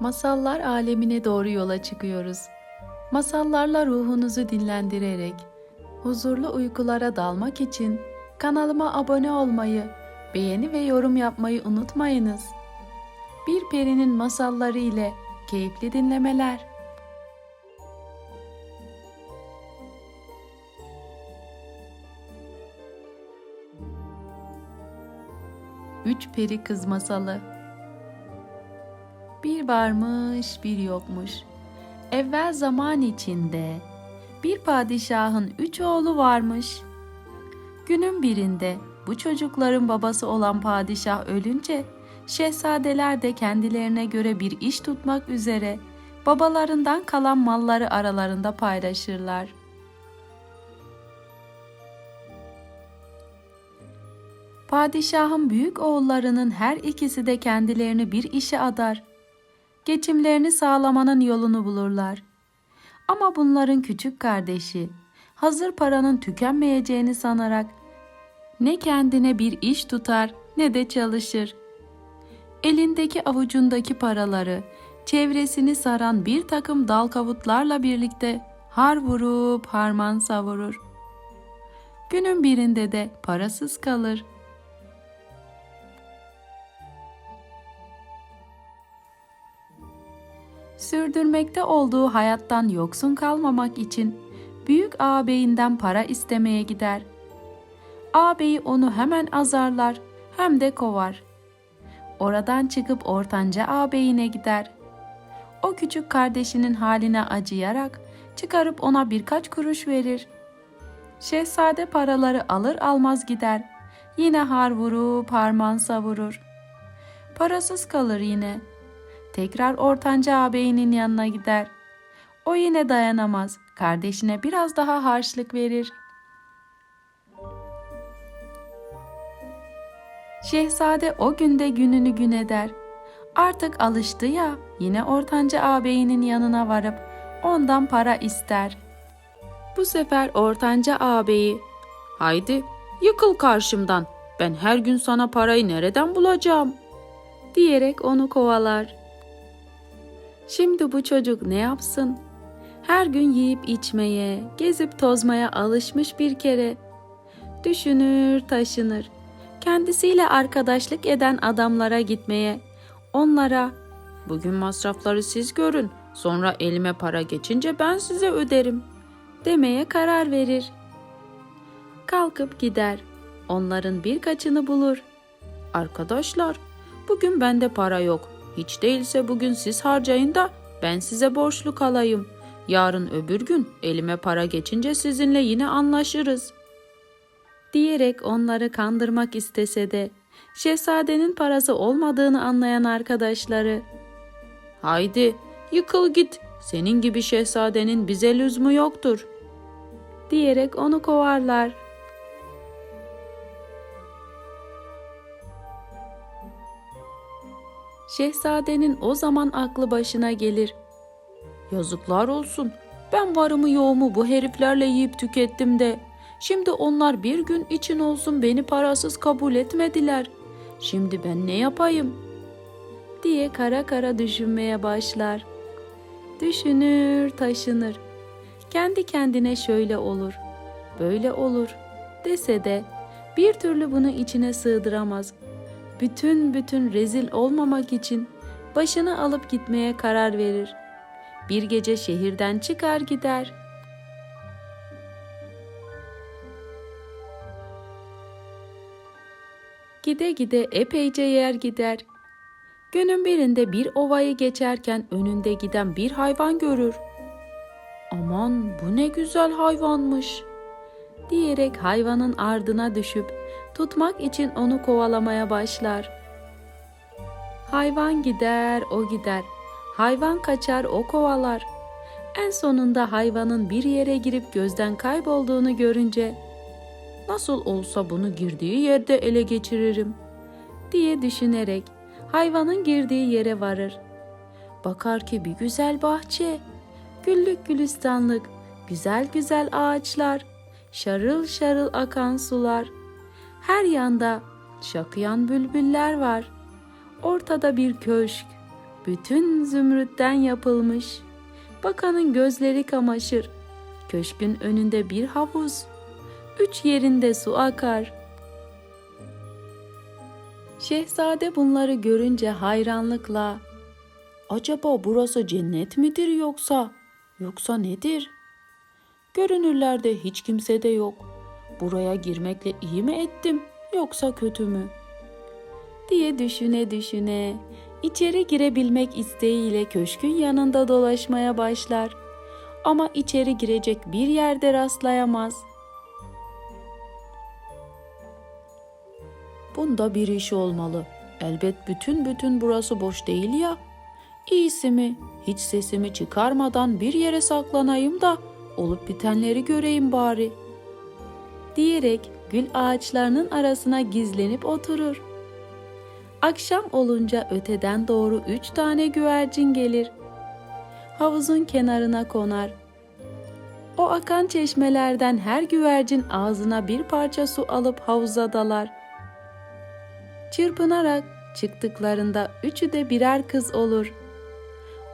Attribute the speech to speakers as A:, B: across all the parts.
A: Masallar alemine doğru yola çıkıyoruz. Masallarla ruhunuzu dinlendirerek huzurlu uykulara dalmak için kanalıma abone olmayı, beğeni ve yorum yapmayı unutmayınız. Bir perinin masalları ile keyifli dinlemeler. Üç Peri Kız Masalı Bir varmış bir yokmuş. Evvel zaman içinde bir padişahın üç oğlu varmış. Günün birinde bu çocukların babası olan padişah ölünce şehzadeler de kendilerine göre bir iş tutmak üzere babalarından kalan malları aralarında paylaşırlar. Padişahın büyük oğullarının her ikisi de kendilerini bir işe adar. Geçimlerini sağlamanın yolunu bulurlar. Ama bunların küçük kardeşi hazır paranın tükenmeyeceğini sanarak ne kendine bir iş tutar ne de çalışır. Elindeki avucundaki paraları çevresini saran bir takım dal kavutlarla birlikte har vurup harman savurur. Günün birinde de parasız kalır. Sürdürmekte olduğu hayattan yoksun kalmamak için büyük ağabeyinden para istemeye gider. Ağabeyi onu hemen azarlar hem de kovar. Oradan çıkıp ortanca ağabeyine gider. O küçük kardeşinin haline acıyarak çıkarıp ona birkaç kuruş verir. Şehzade paraları alır almaz gider. Yine har vurup harman savurur. Parasız kalır yine. Tekrar ortanca ağabeyinin yanına gider. O yine dayanamaz. Kardeşine biraz daha harçlık verir. Şehzade o günde gününü gün eder. Artık alıştı ya yine ortanca ağabeyinin yanına varıp ondan para ister. Bu sefer ortanca ağabeyi haydi yıkıl karşımdan ben her gün sana parayı nereden bulacağım diyerek onu kovalar. Şimdi bu çocuk ne yapsın? Her gün yiyip içmeye, gezip tozmaya alışmış bir kere. Düşünür, taşınır. Kendisiyle arkadaşlık eden adamlara gitmeye, onlara "Bugün masrafları siz görün, sonra elime para geçince ben size öderim." demeye karar verir. Kalkıp gider. Onların birkaçını bulur. Arkadaşlar, bugün bende para yok. Hiç değilse bugün siz harcayın da ben size borçlu kalayım. Yarın öbür gün elime para geçince sizinle yine anlaşırız. Diyerek onları kandırmak istese de şehzadenin parası olmadığını anlayan arkadaşları Haydi yıkıl git senin gibi şehzadenin bize lüzumu yoktur diyerek onu kovarlar. Şehzadenin o zaman aklı başına gelir. Yazıklar olsun. Ben varımı yoğumu bu heriflerle yiyip tükettim de. Şimdi onlar bir gün için olsun beni parasız kabul etmediler. Şimdi ben ne yapayım? diye kara kara düşünmeye başlar. Düşünür, taşınır. Kendi kendine şöyle olur, böyle olur dese de bir türlü bunu içine sığdıramaz bütün bütün rezil olmamak için başını alıp gitmeye karar verir. Bir gece şehirden çıkar gider. Gide gide epeyce yer gider. Günün birinde bir ovayı geçerken önünde giden bir hayvan görür. Aman bu ne güzel hayvanmış diyerek hayvanın ardına düşüp tutmak için onu kovalamaya başlar. Hayvan gider, o gider. Hayvan kaçar, o kovalar. En sonunda hayvanın bir yere girip gözden kaybolduğunu görünce nasıl olsa bunu girdiği yerde ele geçiririm diye düşünerek hayvanın girdiği yere varır. Bakar ki bir güzel bahçe, güllük gülistanlık, güzel güzel ağaçlar, şarıl şarıl akan sular, her yanda şakıyan bülbüller var. Ortada bir köşk, bütün zümrütten yapılmış. Bakanın gözleri kamaşır. Köşkün önünde bir havuz. Üç yerinde su akar. Şehzade bunları görünce hayranlıkla Acaba burası cennet midir yoksa? Yoksa nedir? Görünürlerde hiç kimse de yok. Buraya girmekle iyi mi ettim yoksa kötü mü? diye düşüne düşüne içeri girebilmek isteğiyle köşkün yanında dolaşmaya başlar. Ama içeri girecek bir yerde rastlayamaz. Bunda bir iş olmalı. Elbet bütün bütün burası boş değil ya. İyisi mi hiç sesimi çıkarmadan bir yere saklanayım da olup bitenleri göreyim bari. Diyerek gül ağaçlarının arasına gizlenip oturur. Akşam olunca öteden doğru üç tane güvercin gelir. Havuzun kenarına konar. O akan çeşmelerden her güvercin ağzına bir parça su alıp havuza dalar. Çırpınarak çıktıklarında üçü de birer kız olur.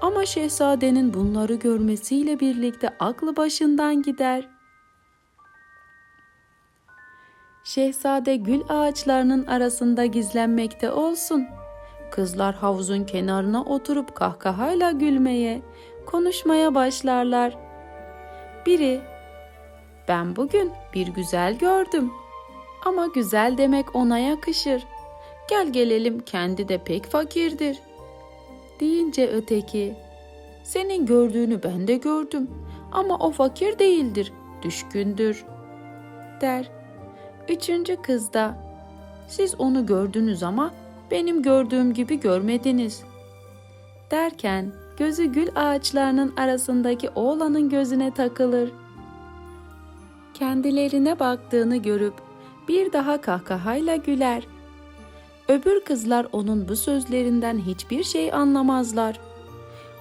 A: Ama şehzadenin bunları görmesiyle birlikte aklı başından gider. Şehzade gül ağaçlarının arasında gizlenmekte olsun. Kızlar havuzun kenarına oturup kahkahayla gülmeye, konuşmaya başlarlar. Biri, ben bugün bir güzel gördüm. Ama güzel demek ona yakışır. Gel gelelim kendi de pek fakirdir. Deyince öteki, senin gördüğünü ben de gördüm ama o fakir değildir, düşkündür, der. Üçüncü kız da, siz onu gördünüz ama benim gördüğüm gibi görmediniz. Derken gözü gül ağaçlarının arasındaki oğlanın gözüne takılır. Kendilerine baktığını görüp bir daha kahkahayla güler. Öbür kızlar onun bu sözlerinden hiçbir şey anlamazlar.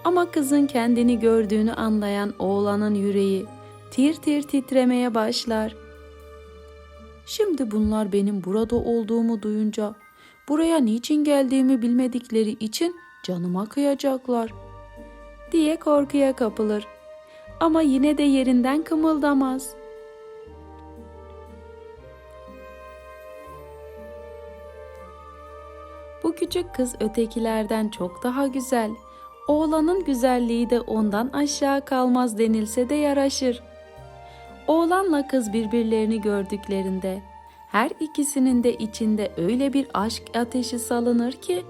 A: Ama kızın kendini gördüğünü anlayan oğlanın yüreği tir tir titremeye başlar. Şimdi bunlar benim burada olduğumu duyunca buraya niçin geldiğimi bilmedikleri için canıma kıyacaklar diye korkuya kapılır. Ama yine de yerinden kımıldamaz. Bu küçük kız ötekilerden çok daha güzel. Oğlanın güzelliği de ondan aşağı kalmaz denilse de yaraşır. Oğlanla kız birbirlerini gördüklerinde her ikisinin de içinde öyle bir aşk ateşi salınır ki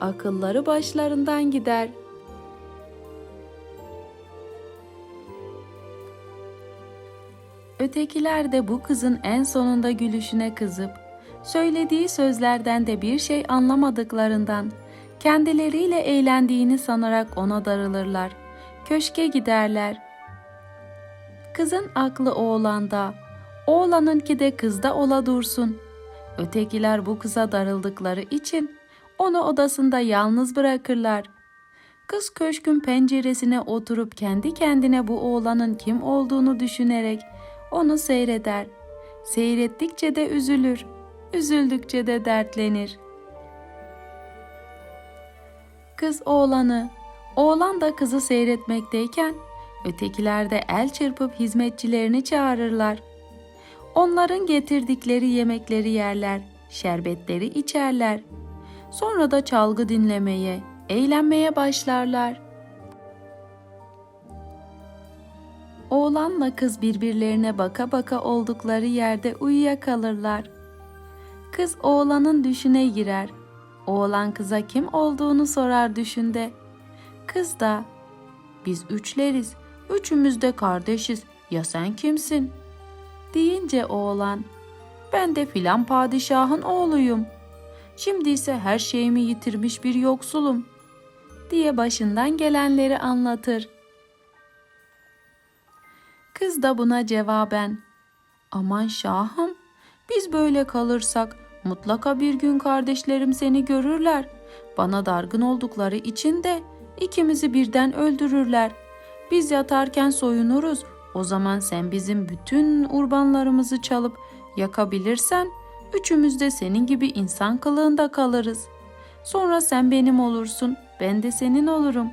A: akılları başlarından gider. Ötekiler de bu kızın en sonunda gülüşüne kızıp söylediği sözlerden de bir şey anlamadıklarından kendileriyle eğlendiğini sanarak ona darılırlar. Köşke giderler. Kızın aklı oğlanda, oğlanınki de kızda ola dursun. Ötekiler bu kıza darıldıkları için onu odasında yalnız bırakırlar. Kız köşkün penceresine oturup kendi kendine bu oğlanın kim olduğunu düşünerek onu seyreder. Seyrettikçe de üzülür, üzüldükçe de dertlenir. Kız oğlanı, oğlan da kızı seyretmekteyken ötekiler de el çırpıp hizmetçilerini çağırırlar. Onların getirdikleri yemekleri yerler, şerbetleri içerler. Sonra da çalgı dinlemeye, eğlenmeye başlarlar. Oğlanla kız birbirlerine baka baka oldukları yerde uyuyakalırlar. Kız oğlanın düşüne girer. Oğlan kıza kim olduğunu sorar düşünde. Kız da biz üçleriz, üçümüz de kardeşiz. Ya sen kimsin? Deyince oğlan ben de filan padişahın oğluyum. Şimdi ise her şeyimi yitirmiş bir yoksulum diye başından gelenleri anlatır. Kız da buna cevaben aman şahım biz böyle kalırsak mutlaka bir gün kardeşlerim seni görürler. Bana dargın oldukları için de ikimizi birden öldürürler. Biz yatarken soyunuruz. O zaman sen bizim bütün urbanlarımızı çalıp yakabilirsen üçümüz de senin gibi insan kılığında kalırız. Sonra sen benim olursun. ben de senin olurum.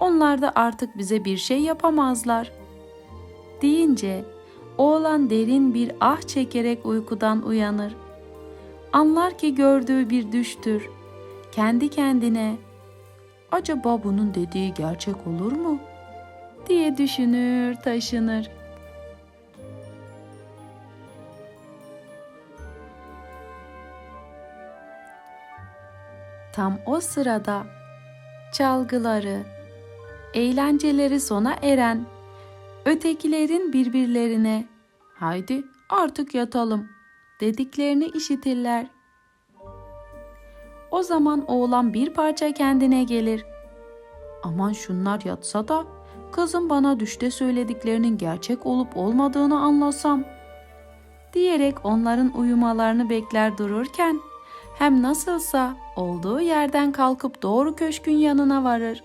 A: Onlar da artık bize bir şey yapamazlar. Deyince oğlan derin bir ah çekerek uykudan uyanır. Anlar ki gördüğü bir düştür. Kendi kendine acaba bunun dediği gerçek olur mu? Diye düşünür, taşınır. Tam o sırada çalgıları, eğlenceleri sona eren ötekilerin birbirlerine haydi artık yatalım dediklerini işitirler. O zaman oğlan bir parça kendine gelir. Aman şunlar yatsa da kızım bana düşte söylediklerinin gerçek olup olmadığını anlasam diyerek onların uyumalarını bekler dururken hem nasılsa olduğu yerden kalkıp doğru köşkün yanına varır.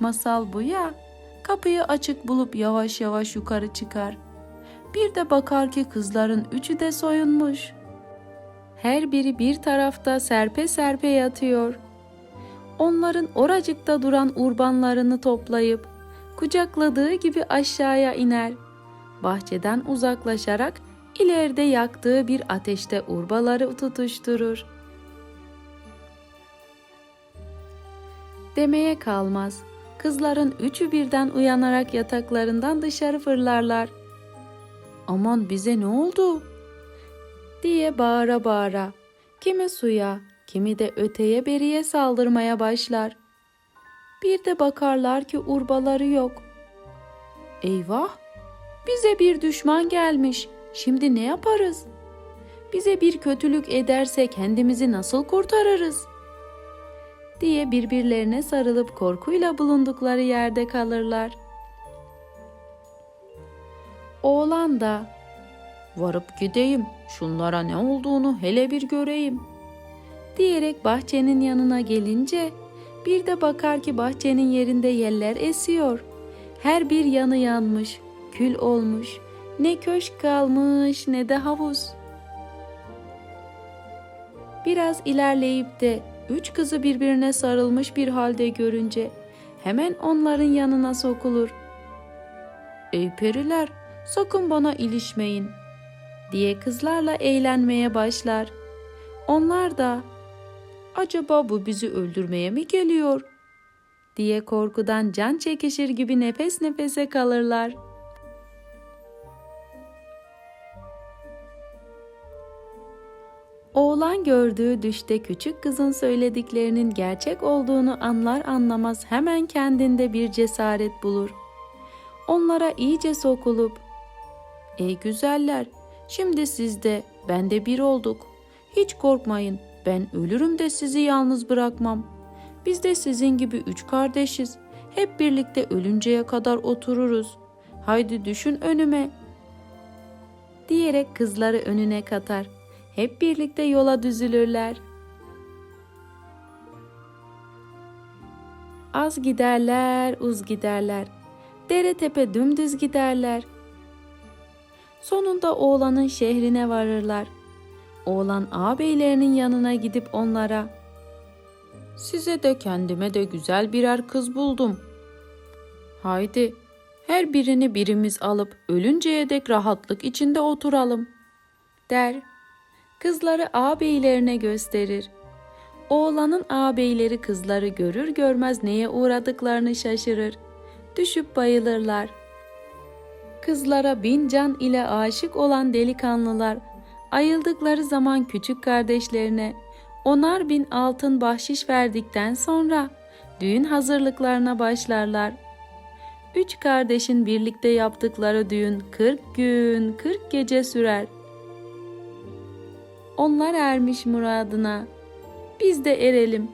A: Masal bu ya, kapıyı açık bulup yavaş yavaş yukarı çıkar. Bir de bakar ki kızların üçü de soyunmuş. Her biri bir tarafta serpe serpe yatıyor. Onların oracıkta duran urbanlarını toplayıp kucakladığı gibi aşağıya iner. Bahçeden uzaklaşarak ileride yaktığı bir ateşte urbaları tutuşturur. Demeye kalmaz. Kızların üçü birden uyanarak yataklarından dışarı fırlarlar. Aman bize ne oldu? diye bağıra bağıra. Kimi suya, kimi de öteye beriye saldırmaya başlar. Bir de bakarlar ki urbaları yok. Eyvah! Bize bir düşman gelmiş. Şimdi ne yaparız? Bize bir kötülük ederse kendimizi nasıl kurtarırız? diye birbirlerine sarılıp korkuyla bulundukları yerde kalırlar. Oğlan da varıp gideyim, şunlara ne olduğunu hele bir göreyim diyerek bahçenin yanına gelince bir de bakar ki bahçenin yerinde yeller esiyor. Her bir yanı yanmış, kül olmuş. Ne köşk kalmış ne de havuz. Biraz ilerleyip de üç kızı birbirine sarılmış bir halde görünce hemen onların yanına sokulur. Ey periler, sakın bana ilişmeyin diye kızlarla eğlenmeye başlar. Onlar da acaba bu bizi öldürmeye mi geliyor diye korkudan can çekişir gibi nefes nefese kalırlar. Oğlan gördüğü düşte küçük kızın söylediklerinin gerçek olduğunu anlar anlamaz hemen kendinde bir cesaret bulur. Onlara iyice sokulup, ''Ey güzeller, şimdi siz de, ben de bir olduk. Hiç korkmayın, ben ölürüm de sizi yalnız bırakmam. Biz de sizin gibi üç kardeşiz. Hep birlikte ölünceye kadar otururuz. Haydi düşün önüme.'' diyerek kızları önüne katar hep birlikte yola düzülürler. Az giderler, uz giderler. Dere tepe dümdüz giderler. Sonunda oğlanın şehrine varırlar. Oğlan ağabeylerinin yanına gidip onlara Size de kendime de güzel birer kız buldum. Haydi her birini birimiz alıp ölünceye dek rahatlık içinde oturalım der kızları ağabeylerine gösterir. Oğlanın ağabeyleri kızları görür görmez neye uğradıklarını şaşırır. Düşüp bayılırlar. Kızlara bin can ile aşık olan delikanlılar ayıldıkları zaman küçük kardeşlerine onar bin altın bahşiş verdikten sonra düğün hazırlıklarına başlarlar. Üç kardeşin birlikte yaptıkları düğün 40 gün 40 gece sürer. Onlar ermiş muradına. Biz de erelim.